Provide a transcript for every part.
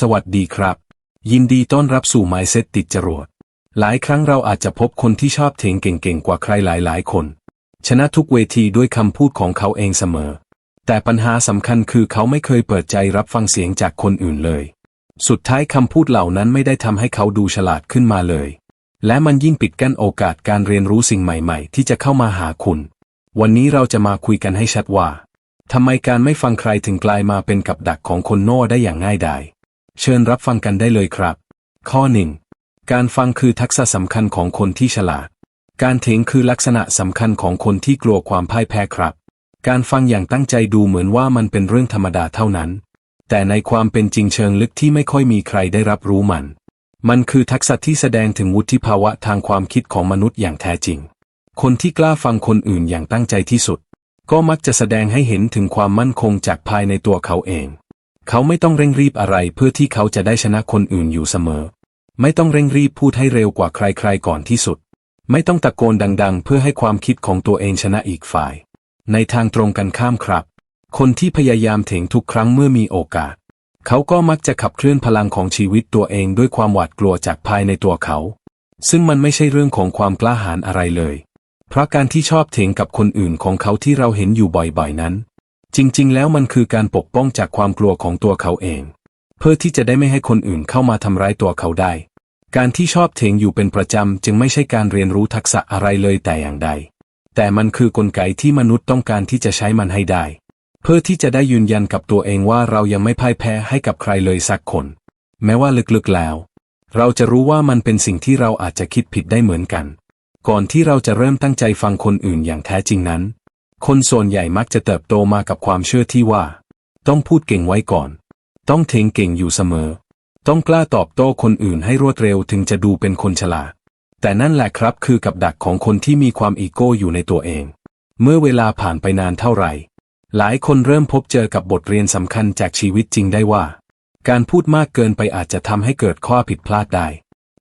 สวัสดีครับ ยินดีต้อนรับสู่ Mindset ติดจรวด หลายครั้งเราอาจจะพบคนที่ชอบเถียงเก่งๆ กว่าใครหลายๆ คน ชนะทุกเวทีด้วยคำพูดของเขาเองเสมอ แต่ปัญหาสำคัญคือเขาไม่เคยเปิดใจรับฟังเสียงจากคนอื่นเลย สุดท้ายคำพูดเหล่านั้นไม่ได้ทำให้เขาดูฉลาดขึ้นมาเลย และมันยิ่งปิดกั้นโอกาสการเรียนรู้สิ่งใหม่ ๆ ที่จะเข้ามาหาคุณ วันนี้เราจะมาคุยกันให้ชัดว่าทำไมการไม่ฟังใครถึงกลายมาเป็นกับดักของคนโง่ได้อย่างง่ายดาย เชิญรับฟังกันได้เลยครับ ข้อหนึ่งการฟังคือทักษะสำคัญของคนที่ฉลาด การเถียงคือลักษณะสำคัญของคนที่กลัวความพ่ายแพ้ครับ การฟังอย่างตั้งใจดูเหมือนว่ามันเป็นเรื่องธรรมดาเท่านั้น แต่ในความเป็นจริงเชิงลึกที่ไม่ค่อยมีใครได้รับรู้มัน มันคือทักษะที่แสดงถึงวุฒิภาวะทางความคิดของมนุษย์อย่างแท้จริง คนที่กล้าฟังคนอื่นอย่างตั้งใจที่สุด ก็มักจะแสดงให้เห็นถึงความมั่นคงจากภายในตัวเขาเอง เขาไม่ต้องเร่งรีบอะไรเพื่อที่เขาจะได้ชนะคนอื่นอยู่เสมอ ไม่ต้องเร่งรีบพูดให้เร็วกว่าใครๆก่อนที่สุด ไม่ต้องตะโกนดัง ๆ เพื่อให้ความคิดของตัวเองชนะอีกฝ่าย ในทางตรงกันข้ามครับ คนที่พยายามเถงทุกครั้งเมื่อมีโอกาส เขาก็มักจะขับเคลื่อนพลังของชีวิตตัวเองด้วยความหวาดกลัวจากภายในตัวเขา ซึ่งมันไม่ใช่เรื่องของความกล้าหาญอะไรเลย เพราะการที่ชอบเถงกับคนอื่นของเขาที่เราเห็นอยู่บ่อยๆนั้น จริง ๆ แล้วมันคือการปกป้องจากความกลัวของตัวเขาเอง เพื่อที่จะได้ไม่ให้คนอื่นเข้ามาทำร้ายตัวเขาได้ การที่ชอบเถียงอยู่เป็นประจำจึงไม่ใช่การเรียนรู้ทักษะอะไรเลยแต่อย่างใด แต่มันคือกลไกที่มนุษย์ต้องการที่จะใช้มันให้ได้ เพื่อที่จะได้ยืนยันกับตัวเองว่าเรายังไม่พ่ายแพ้ให้กับใครเลยสักคน แม้ว่าลึกๆแล้ว เราจะรู้ว่ามันเป็นสิ่งที่เราอาจจะคิดผิดได้เหมือนกัน ก่อนที่เราจะเริ่มตั้งใจฟังคนอื่นอย่างแท้จริงนั้น คนส่วนใหญ่มักจะเติบโตมากับความเชื่อที่ว่า ต้องพูดเก่งไว้ก่อน ต้องเทงเก่งอยู่เสมอ ต้องกล้าตอบโต้คนอื่นให้รวดเร็วถึงจะดูเป็นคนฉลาด แต่นั่นแหละครับคือกับดักของคนที่มีความอีโก้อยู่ในตัวเอง เมื่อเวลาผ่านไปนานเท่าไหร่ หลายคนเริ่มพบเจอกับบทเรียนสำคัญจากชีวิตจริงได้ว่า การพูดมากเกินไปอาจจะทำให้เกิดข้อผิดพลาดได้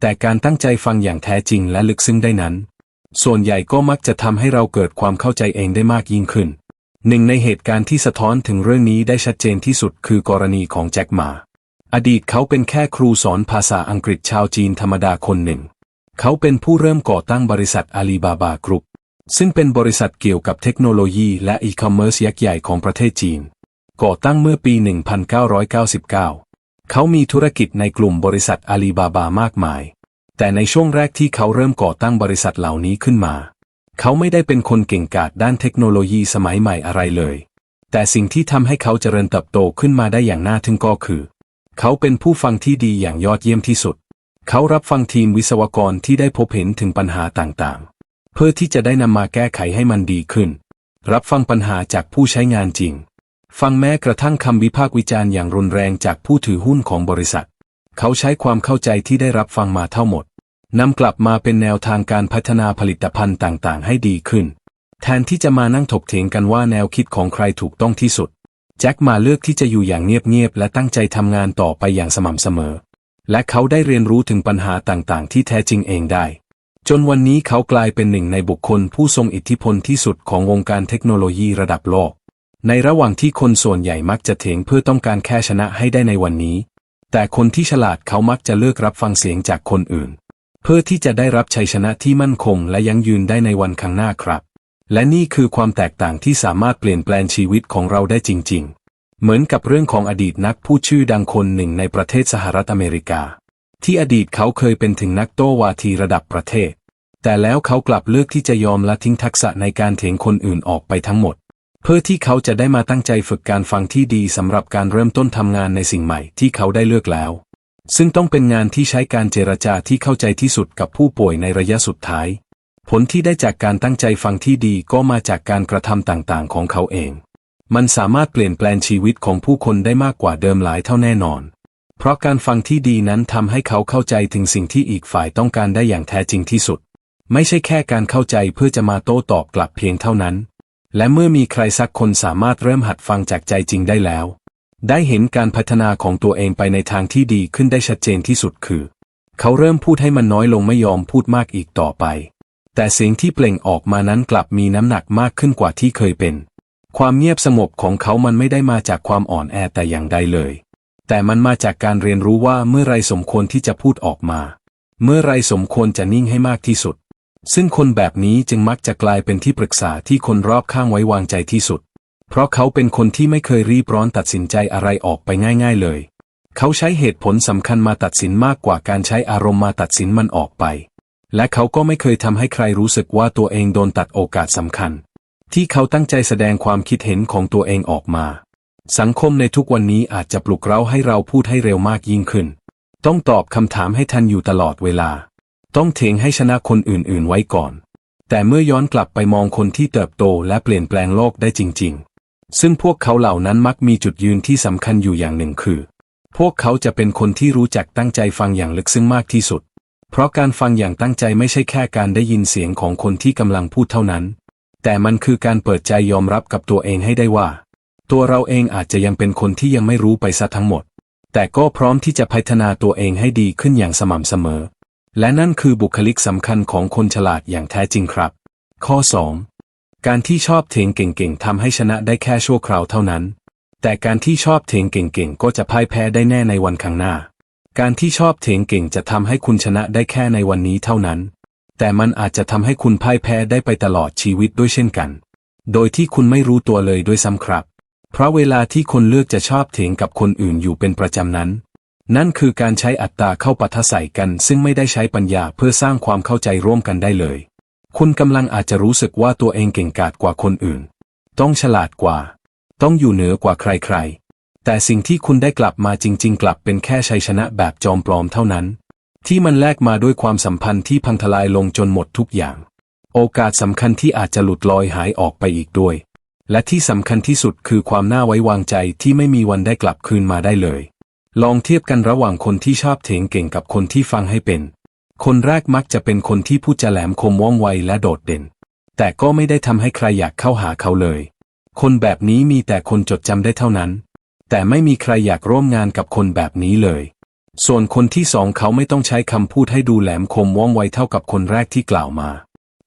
แต่การตั้งใจฟังอย่างแท้จริงและลึกซึ้งได้นั้น ส่วนใหญ่ก็มักจะทำให้เราเกิดความเข้าใจเองได้มากยิ่งขึ้น หนึ่งในเหตุการณ์ที่สะท้อนถึงเรื่องนี้ได้ชัดเจนที่สุดคือกรณีของแจ็คหมา อดีตเขาเป็นแค่ครูสอนภาษาอังกฤษชาวจีนธรรมดาคนหนึ่ง เขาเป็นผู้เริ่มก่อตั้งบริษัทอาลีบาบากรุ๊ปซึ่งเป็นบริษัทเกี่ยวกับเทคโนโลยีและอีคอมเมิร์ซยักษ์ใหญ่ของประเทศจีน ก่อตั้งเมื่อปี 1999 เขามีธุรกิจในกลุ่มบริษัทอาลีบาบามากมาย แต่ในช่วงแรกที่เขาเริ่มก่อตั้งบริษัทเหล่านี้ขึ้นมา เขาไม่ได้เป็นคนเก่งกาจด้านเทคโนโลยีสมัยใหม่อะไรเลย แต่สิ่งที่ทำให้เขาเจริญเติบโตขึ้นมาได้อย่างน่าทึ่งก็คือ เขาเป็นผู้ฟังที่ดีอย่างยอดเยี่ยมที่สุด เขารับฟังทีมวิศวกรที่ได้พบเห็นถึงปัญหาต่างๆ เพื่อที่จะได้นำมาแก้ไขให้มันดีขึ้น รับฟังปัญหาจากผู้ใช้งานจริง ฟังแม้กระทั่งคำวิพากษ์วิจารณ์อย่างรุนแรงจากผู้ถือหุ้นของบริษัท เขาใช้ความเข้าใจที่ได้รับฟังมาเทั้งหมด นำกลับมาเป็นแนวทางการพัฒนาผลิตภัณฑ์ต่างๆ ให้ดีขึ้น แทนที่จะมานั่งถกเถียงกันว่าแนวคิดของใครถูกต้องที่สุด แจ็คมาเลือกที่จะอยู่อย่างเงียบๆและตั้งใจทำงานต่อไปอย่างสม่ำเสมอ และเขาได้เรียนรู้ถึงปัญหาต่างๆ ที่แท้จริงเองได้ จนวันนี้เขากลายเป็นหนึ่งในบุคคลผู้ทรงอิทธิพลที่สุดของวงการเทคโนโลยีระดับโลก ในระหว่างที่คนส่วนใหญ่มักจะเถียงเพื่อต้องการแค่ชนะให้ได้ในวันนี้ แต่คนที่ฉลาดเขามักจะเลือกรับฟังเสียงจากคนอื่น เพื่อที่จะได้รับชัยชนะที่มั่นคงและยั่งยืนได้ในวันข้างหน้าครับ และนี่คือความแตกต่างที่สามารถเปลี่ยนแปลงชีวิตของเราได้จริง ๆ เหมือนกับเรื่องของอดีตนักพูดชื่อดังคนหนึ่งในประเทศสหรัฐอเมริกา ที่อดีตเขาเคยเป็นถึงนักโต้วาทีระดับประเทศ แต่แล้วเขากลับเลือกที่จะยอมละทิ้งทักษะในการเถียงคนอื่นออกไปทั้งหมดเพื่อที่เขาจะได้มาตั้งใจฝึกการฟังที่ดีสำหรับการเริ่มต้นทำงานในสิ่งใหม่ที่เขาได้เลือกแล้ว ซึ่งต้องเป็นงานที่ใช้การเจรจาที่เข้าใจที่สุดกับผู้ป่วยในระยะสุดท้าย ผลที่ได้จากการตั้งใจฟังที่ดีก็มาจากการกระทำต่างๆ ของเขาเอง มันสามารถเปลี่ยนแปลงชีวิตของผู้คนได้มากกว่าเดิมหลายเท่าแน่นอน เพราะการฟังที่ดีนั้นทำให้เขาเข้าใจถึงสิ่งที่อีกฝ่ายต้องการได้อย่างแท้จริงที่สุด ไม่ใช่แค่การเข้าใจเพื่อจะมาโต้ตอบกลับเพียงเท่านั้น และเมื่อมีใครสักคนสามารถเริ่มหัดฟังจากใจจริงได้แล้ว ได้เห็นการพัฒนาของตัวเองไปในทางที่ดีขึ้นได้ชัดเจนที่สุดคือ เขาเริ่มพูดให้มันน้อยลงไม่ยอมพูดมากอีกต่อไป แต่เสียงที่เปล่งออกมานั้นกลับมีน้ำหนักมากขึ้นกว่าที่เคยเป็น ความเงียบสงบของเขามันไม่ได้มาจากความอ่อนแอแต่อย่างใดเลย แต่มันมาจากการเรียนรู้ว่าเมื่อไรสมควรที่จะพูดออกมา เมื่อไรสมควรจะนิ่งให้มากที่สุด ซึ่งคนแบบนี้จึงมักจะกลายเป็นที่ปรึกษาที่คนรอบข้างไว้วางใจที่สุด เพราะเขาเป็นคนที่ไม่เคยรีบร้อนตัดสินใจอะไรออกไปง่าย ๆ เลย เขาใช้เหตุผลสำคัญมาตัดสินมากกว่าการใช้อารมณ์มาตัดสินมันออกไป และเขาก็ไม่เคยทำให้ใครรู้สึกว่าตัวเองโดนตัดโอกาสสำคัญ ที่เขาตั้งใจแสดงความคิดเห็นของตัวเองออกมา สังคมในทุกวันนี้อาจจะปลุกเร้าให้เราพูดให้เร็วมากยิ่งขึ้น ต้องตอบคำถามให้ทันอยู่ตลอดเวลา ต้องเทงให้ชนะคนอื่นๆ ไว้ก่อน แต่เมื่อย้อนกลับไปมองคนที่เติบโตและเปลี่ยนแปลงโลกได้จริง ๆ ซึ่งพวกเขาเหล่านั้นมักมีจุดยืนที่สำคัญอยู่อย่างหนึ่งคือ พวกเขาจะเป็นคนที่รู้จักตั้งใจฟังอย่างลึกซึ้งมากที่สุด เพราะการฟังอย่างตั้งใจไม่ใช่แค่การได้ยินเสียงของคนที่กำลังพูดเท่านั้น แต่มันคือการเปิดใจยอมรับกับตัวเองให้ได้ว่า ตัวเราเองอาจจะยังเป็นคนที่ยังไม่รู้ไปซะทั้งหมด แต่ก็พร้อมที่จะพัฒนาตัวเองให้ดีขึ้นอย่างสม่ำเสมอ และนั่นคือบุคลิกสำคัญของคนฉลาดอย่างแท้จริงครับ ข้อ 2. การที่ชอบเทงเก่งๆทำให้ชนะได้แค่ชั่วคราวเท่านั้น แต่การที่ชอบเทงเก่งๆก็จะพ่ายแพ้ได้แน่ในวันข้างหน้า การที่ชอบเทงเก่งจะทำให้คุณชนะได้แค่ในวันนี้เท่านั้น แต่มันอาจจะทำให้คุณพ่ายแพ้ได้ไปตลอดชีวิตด้วยเช่นกัน โดยที่คุณไม่รู้ตัวเลยด้วยซ้ำครับ เพราะเวลาที่คนเลือกจะชอบเถียงกับคนอื่นอยู่เป็นประจำนั้น นั่นคือการใช้อัตตาเข้าปะทะใส่กัน ซึ่งไม่ได้ใช้ปัญญาเพื่อสร้างความเข้าใจร่วมกันได้เลย คุณกำลังอาจจะรู้สึกว่าตัวเองเก่งกาจกว่าคนอื่น ต้องฉลาดกว่า ต้องอยู่เหนือกว่าใครๆ แต่สิ่งที่คุณได้กลับมาจริง ๆ กลับเป็นแค่ชัยชนะแบบจอมปลอมเท่านั้น ที่มันแลกมาด้วยความสัมพันธ์ที่พังทลายลงจนหมดทุกอย่าง โอกาสสำคัญที่อาจจะหลุดลอยหายออกไปอีกด้วย และที่สำคัญที่สุดคือความน่าไว้วางใจที่ไม่มีวันได้กลับคืนมาได้เลย ลองเทียบกันระหว่างคนที่ชอบเถียงเก่งกับคนที่ฟังให้เป็น คนแรกมักจะเป็นคนที่พูดจาแหลมคมว่องไวและโดดเด่น แต่ก็ไม่ได้ทำให้ใครอยากเข้าหาเขาเลย คนแบบนี้มีแต่คนจดจำได้เท่านั้น แต่ไม่มีใครอยากร่วมงานกับคนแบบนี้เลย ส่วนคนที่สองเขาไม่ต้องใช้คำพูดให้ดูแหลมคมว่องไวเท่ากับคนแรกที่กล่าวมา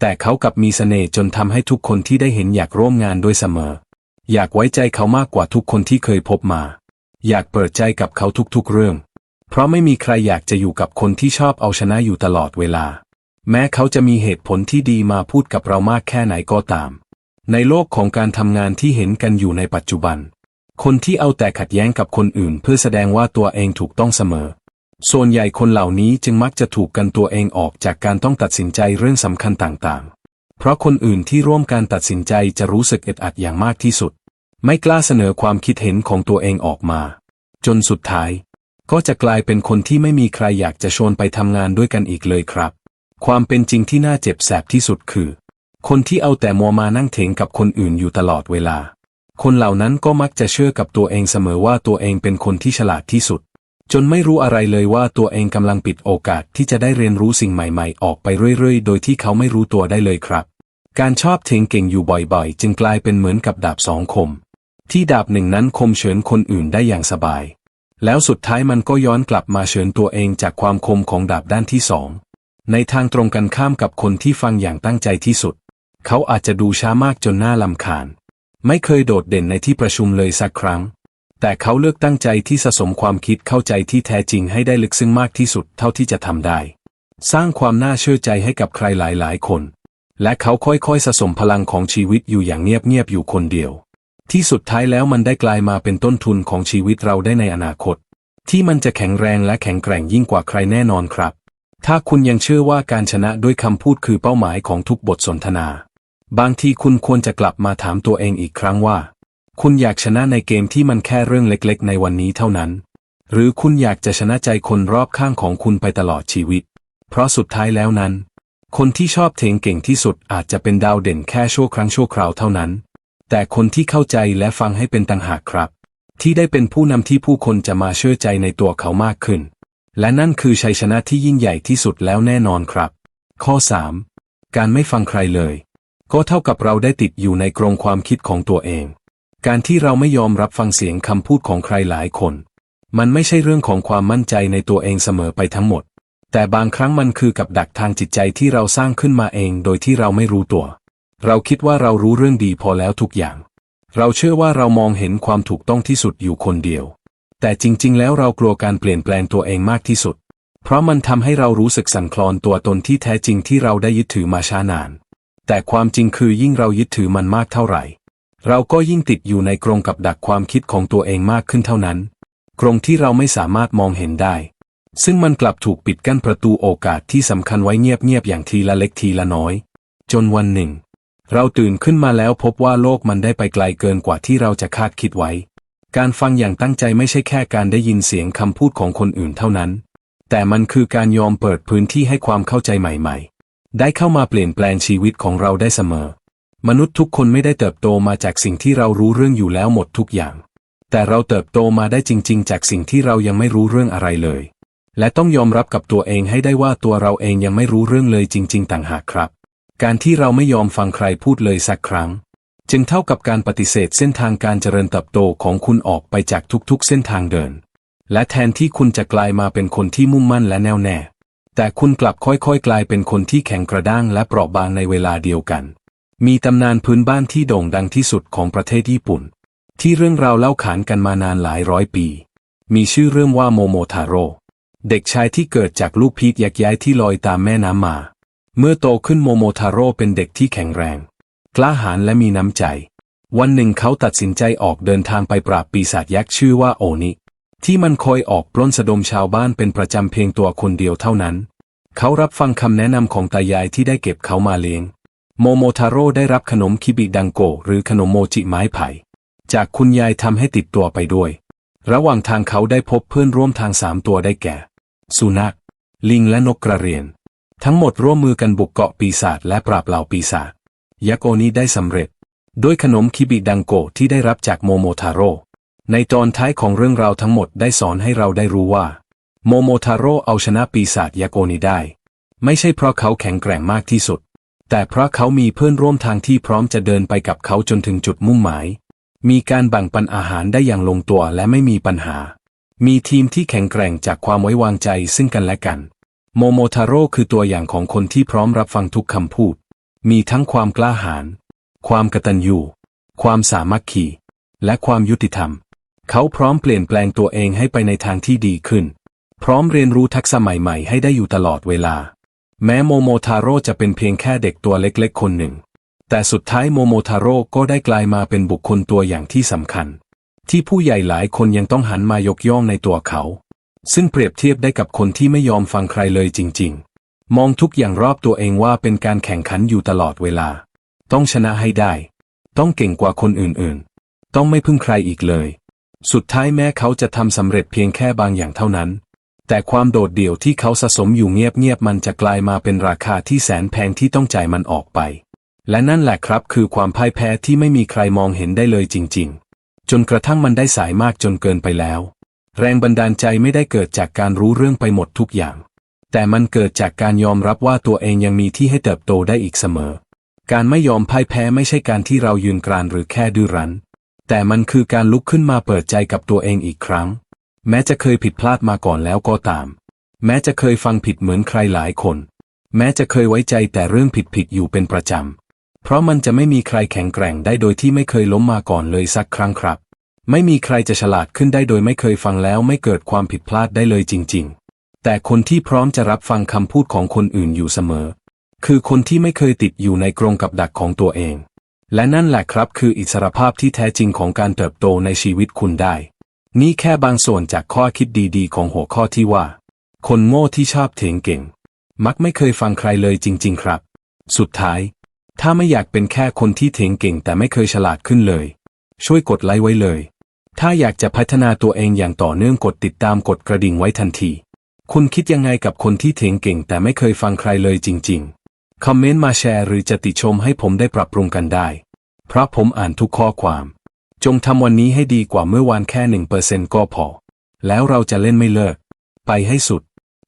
แต่เขากลับมีเสน่ห์จนทำให้ทุกคนที่ได้เห็นอยากร่วมงานด้วยเสมอ อยากไว้ใจเขามากกว่าทุกคนที่เคยพบมา อยากเปิดใจกับเขาทุกๆเรื่อง เพราะไม่มีใครอยากจะอยู่กับคนที่ชอบเอาชนะอยู่ตลอดเวลา แม้เขาจะมีเหตุผลที่ดีมาพูดกับเรามากแค่ไหนก็ตาม ในโลกของการทำงานที่เห็นกันอยู่ในปัจจุบัน คนที่เอาแต่ขัดแย้งกับคนอื่น เพื่อแสดงว่าตัวเองถูกต้องเสมอ ส่วนใหญ่คนเหล่านี้จึงมักจะถูกกันตัวเองออกจากการต้องตัดสินใจเรื่องสำคัญต่างๆ เพราะคนอื่นที่ร่วมการตัดสินใจจะรู้สึกอึดอัดอย่างมากที่สุด ไม่กล้าเสนอความคิดเห็นของตัวเองออกมา จนสุดท้าย ก็จะกลายเป็นคนที่ไม่มีใครอยากจะชวนไปทำงานด้วยกันอีกเลยครับ ความเป็นจริงที่น่าเจ็บแสบที่สุดคือ คนที่เอาแต่มัวมานั่งเถงกับคนอื่นอยู่ตลอดเวลา คนเหล่านั้นก็มักจะเชื่อกับตัวเองเสมอว่าตัวเองเป็นคนที่ฉลาดที่สุด จนไม่รู้อะไรเลยว่าตัวเองกำลังปิดโอกาสที่จะได้เรียนรู้สิ่งใหม่ๆ ออกไปเรื่อยๆ โดยที่เขาไม่รู้ตัวได้เลยครับ การชอบเถงเก่งอยู่บ่อยๆ จึงกลายเป็นเหมือนกับดาบสองคม ที่ดาบหนึ่งนั้นคมเฉือนคนอื่นได้อย่างสบาย แล้วสุดท้ายมันก็ย้อนกลับมาเฉือนตัวเองจากความคมของดาบด้านที่สอง ในทางตรงกันข้ามกับคนที่ฟังอย่างตั้งใจที่สุด เขาอาจจะดูช้ามากจนน่าลำคาญ ไม่เคยโดดเด่นในที่ประชุมเลยสักครั้ง แต่เขาเลือกตั้งใจที่สะสมความคิดเข้าใจที่แท้จริงให้ได้ลึกซึ้งมากที่สุดเท่าที่จะทำได้ สร้างความน่าเชื่อใจให้กับใครหลายๆ คน และเขาค่อยๆสะสมพลังของชีวิตอยู่อย่างเงียบๆอยู่คนเดียว ที่สุดท้ายแล้วมันได้กลายมาเป็นต้นทุนของชีวิตเราได้ในอนาคต ที่มันจะแข็งแรงและแข็งแกร่งยิ่งกว่าใครแน่นอนครับ ถ้าคุณยังเชื่อว่าการชนะด้วยคำพูดคือเป้าหมายของทุกบทสนทนา บางทีคุณควรจะกลับมาถามตัวเองอีกครั้งว่า คุณอยากชนะในเกมที่มันแค่เรื่องเล็กๆ ในวันนี้เท่านั้น หรือคุณอยากจะชนะใจคนรอบข้างของคุณไปตลอดชีวิต เพราะสุดท้ายแล้วนั้น คนที่ชอบเทงเก่งที่สุดอาจจะเป็นดาวเด่นแค่ชั่วครั้งชั่วคราวเท่านั้น แต่คนที่เข้าใจและฟังให้เป็นต่างหากครับ ที่ได้เป็นผู้นำที่ผู้คนจะมาเชื่อใจในตัวเขามากขึ้น และนั่นคือชัยชนะที่ยิ่งใหญ่ที่สุดแล้วแน่นอนครับ ข้อ 3. การไม่ฟังใครเลย ก็เท่ากับเราได้ติดอยู่ในกรงความคิดของตัวเอง การที่เราไม่ยอมรับฟังเสียงคำพูดของใครหลายคน มันไม่ใช่เรื่องของความมั่นใจในตัวเองเสมอไปทั้งหมด แต่บางครั้งมันคือกับดักทางจิตใจที่เราสร้างขึ้นมาเองโดยที่เราไม่รู้ตัว เราคิดว่าเรารู้เรื่องดีพอแล้วทุกอย่าง เราเชื่อว่าเรามองเห็นความถูกต้องที่สุดอยู่คนเดียว แต่จริง ๆ แล้วเรากลัวการเปลี่ยนแปลงตัวเองมากที่สุด เพราะมันทำให้เรารู้สึกสั่นคลอนตัวตนที่แท้จริงที่เราได้ยึดถือมาช้านาน แต่ความจริงคือยิ่งเรายึดถือมันมากเท่าไหร่ เราก็ยิ่งติดอยู่ในกรงกับดักความคิดของตัวเองมากขึ้นเท่านั้น กรงที่เราไม่สามารถมองเห็นได้ ซึ่งมันกลับถูกปิดกั้นประตูโอกาสที่สำคัญไว้เงียบๆอย่างทีละเล็กทีละน้อย จนวันหนึ่ง เราตื่นขึ้นมาแล้วพบว่าโลกมันได้ไปไกลเกินกว่าที่เราจะคาดคิดไว้ การฟังอย่างตั้งใจไม่ใช่แค่การได้ยินเสียงคำพูดของคนอื่นเท่านั้น แต่มันคือการยอมเปิดพื้นที่ให้ความเข้าใจใหม่ ๆ ได้เข้ามาเปลี่ยนแปลงชีวิตของเราได้เสมอ มนุษย์ทุกคนไม่ได้เติบโตมาจากสิ่งที่เรารู้เรื่องอยู่แล้วหมดทุกอย่าง แต่เราเติบโตมาได้จริง ๆ จากสิ่งที่เรายังไม่รู้เรื่องอะไรเลย และต้องยอมรับกับตัวเองให้ได้ว่าตัวเราเองยังไม่รู้เรื่องเลยจริง ๆ ต่างหากครับ การที่เราไม่ยอมฟังใครพูดเลยสักครั้ง จึงเท่ากับการปฏิเสธเส้นทางการเจริญเติบโตของคุณออกไปจากทุกๆ เส้นทางเดิน และแทนที่คุณจะกลายมาเป็นคนที่มุ่งมั่นและแน่วแน่ แต่คุณกลับค่อยๆ กลายเป็นคนที่แข็งกระด้างและเปราะบางในเวลาเดียวกัน มีตำนานพื้นบ้านที่โด่งดังที่สุดของประเทศญี่ปุ่น ที่เรื่องราวเล่าขานกันมานานหลายร้อยปี มีชื่อเรื่องว่าโมโมทาโร่เด็กชายที่เกิดจากลูกพีชยักย้ายที่ลอยตามแม่น้ำมา เมื่อโตขึ้นโมโมทาโร่เป็นเด็กที่แข็งแรง กล้าหาญและมีน้ำใจ วันหนึ่งเขาตัดสินใจออกเดินทางไปปราบปีศาจยักษ์ชื่อว่าโอนิ ที่มันคอยออกปล้นสะดมชาวบ้านเป็นประจำเพียงตัวคนเดียวเท่านั้น เขารับฟังคำแนะนำของตายายที่ได้เก็บเขามาเลี้ยง โมโมทาโร่ได้รับขนมคิบิดังโกหรือขนมโมจิไม้ไผ่ จากคุณยายทำให้ติดตัวไปด้วย ระหว่างทางเขาได้พบเพื่อนร่วมทางสามตัวได้แก่ สุนัข ลิงและนกกระเรียน ทั้งหมดร่วมมือกันบุกเกาะปีศาจและปราบเหล่าปีศาจยักโอนี้ได้สำเร็จ ด้วยขนมคิบิดังโกที่ได้รับจากโมโมทาโร่ในตอนท้ายของเรื่องราวทั้งหมดได้สอนให้เราได้รู้ว่า โมโมทาโร่เอาชนะปีศาจยักโอนี้ได้ ไม่ใช่เพราะเขาแข็งแกร่งมากที่สุด แต่เพราะเขามีเพื่อนร่วมทางที่พร้อมจะเดินไปกับเขาจนถึงจุดมุ่งหมาย มีการแบ่งปันอาหารได้อย่างลงตัวและไม่มีปัญหา มีทีมที่แข็งแกร่งจากความไว้วางใจซึ่งกันและกัน โมโมทาโร่คือตัวอย่างของคนที่พร้อมรับฟังทุกคำพูด มีทั้งความกล้าหาญ ความกตัญญู ความสามัคคี และความยุติธรรม เขาพร้อมเปลี่ยนแปลงตัวเองให้ไปในทางที่ดีขึ้น พร้อมเรียนรู้ทักษะใหม่ๆ ให้ได้อยู่ตลอดเวลา แม้โมโมทาโร่จะเป็นเพียงแค่เด็กตัวเล็กๆ คนหนึ่ง แต่สุดท้ายโมโมทาโร่ก็ได้กลายมาเป็นบุคคลตัวอย่างที่สำคัญ ที่ผู้ใหญ่หลายคนยังต้องหันมายกย่องในตัวเขา ซึ่งเปรียบเทียบได้กับคนที่ไม่ยอมฟังใครเลยจริง ๆ มองทุกอย่างรอบตัวเองว่าเป็นการแข่งขันอยู่ตลอดเวลา ต้องชนะให้ได้ ต้องเก่งกว่าคนอื่นๆ ต้องไม่พึ่งใครอีกเลย สุดท้ายแม้เขาจะทำสำเร็จเพียงแค่บางอย่างเท่านั้น แต่ความโดดเดี่ยวที่เขาสะสมอยู่เงียบๆมันจะกลายมาเป็นราคาที่แสนแพงที่ต้องจ่ายมันออกไป และนั่นแหละครับคือความพ่ายแพ้ที่ไม่มีใครมองเห็นได้เลยจริง ๆ จนกระทั่งมันได้สายมากจนเกินไปแล้ว แรงบันดาลใจไม่ได้เกิดจากการรู้เรื่องไปหมดทุกอย่าง แต่มันเกิดจากการยอมรับว่าตัวเองยังมีที่ให้เติบโตได้อีกเสมอ การไม่ยอมพ่ายแพ้ไม่ใช่การที่เรายืนกรานหรือแค่ดื้อรั้น แต่มันคือการลุกขึ้นมาเปิดใจกับตัวเองอีกครั้ง แม้จะเคยผิดพลาดมาก่อนแล้วก็ตาม แม้จะเคยฟังผิดเหมือนใครหลายคน แม้จะเคยไว้ใจแต่เรื่องผิดๆอยู่เป็นประจำ เพราะมันจะไม่มีใครแข็งแกร่งได้โดยที่ไม่เคยล้มมาก่อนเลยสักครั้งครับ ไม่มีใครจะฉลาดขึ้นได้โดยไม่เคยฟังแล้วไม่เกิดความผิดพลาดได้เลยจริง ๆ แต่คนที่พร้อมจะรับฟังคำพูดของคนอื่นอยู่เสมอ คือคนที่ไม่เคยติดอยู่ในกรงกับดักของตัวเอง และนั่นแหละครับคืออิสรภาพที่แท้จริงของการเติบโตในชีวิตคุณได้ นี่แค่บางส่วนจากข้อคิดดีๆ ของหัวข้อที่ว่า คนโง่ที่ชอบเถียงเก่ง มักไม่เคยฟังใครเลยจริง ๆ ครับ สุดท้าย ถ้าไม่อยากเป็นแค่คนที่เถียงเก่งแต่ไม่เคยฉลาดขึ้นเลย ช่วยกดไลค์ไว้เลย ถ้าอยากจะพัฒนาตัวเองอย่างต่อเนื่องกดติดตามกดกระดิ่งไว้ทันที คุณคิดยังไงกับคนที่เถียงเก่ง แต่ไม่เคยฟังใครเลยจริง ๆ คอมเมนต์มาแชร์หรือจะติชมให้ผมได้ปรับปรุงกันได้ เพราะผมอ่านทุกข้อความ จงทำวันนี้ให้ดีกว่าเมื่อวานแค่หนึ่งเปอร์เซ็นก็พอ แล้วเราจะเล่นไม่เลิก ไปให้สุด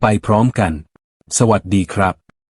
ไปพร้อมกัน สวัสดีครับ